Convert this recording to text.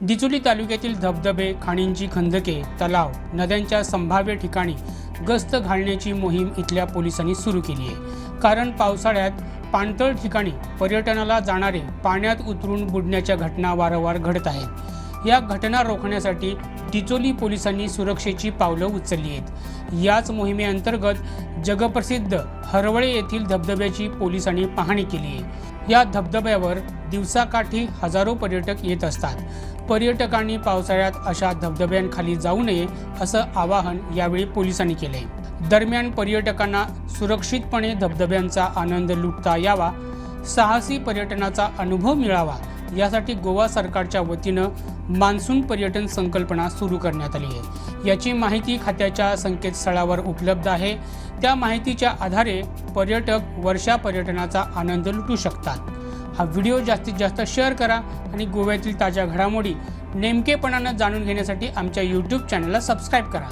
दिजुली तालुक्यातील धबधबे खाणींची खंदके तलाव नद्यांच्या संभाव्य ठिकाणी गस्त घालण्याची मोहीम इथल्या पोलिसांनी सुरू केली आहे. कारण पावसाळ्यात पाणतळ ठिकाणी पर्यटनाला जाणारे पाण्यात उतरून बुडण्याच्या घटना वारंवार घडत आहेत. या घटना रोखण्यासाठी डिचोली पोलिसांनी सुरक्षेची पावलं उचलली आहेत. याच मोहिमेअंतर्गत जगप्रसिद्ध हरवळे येथील धबधब्याची पोलिसांनी पाहणी केली आहे. या धबधब्यावर दिवसाकाठी हजारो पर्यटक येत असतात. पर्यटकांनी पावसाळ्यात अशा धबधब्यांखाली जाऊ नये असं आवाहन यावेळी पोलिसांनी केले. दरम्यान पर्यटकांना सुरक्षितपणे धबधब्यांचा आनंद लुटता यावा साहसी पर्यटनाचा अनुभव मिळावा यासाठी गोवा सरकारच्या वतीनं मान्सून पर्यटन संकल्पना सुरू करण्यात आली आहे. याची माहिती खात्याच्या संकेतस्थळावर उपलब्ध आहे. त्या माहितीच्या आधारे पर्यटक वर्षा पर्यटनाचा आनंद लुटू शकतात. हा व्हिडिओ जास्तीत जास्त शेअर करा आणि गोव्यातील ताज्या घडामोडी नेमकेपणानं जाणून घेण्यासाठी आमच्या यूट्यूब चॅनलला सबस्क्राईब करा.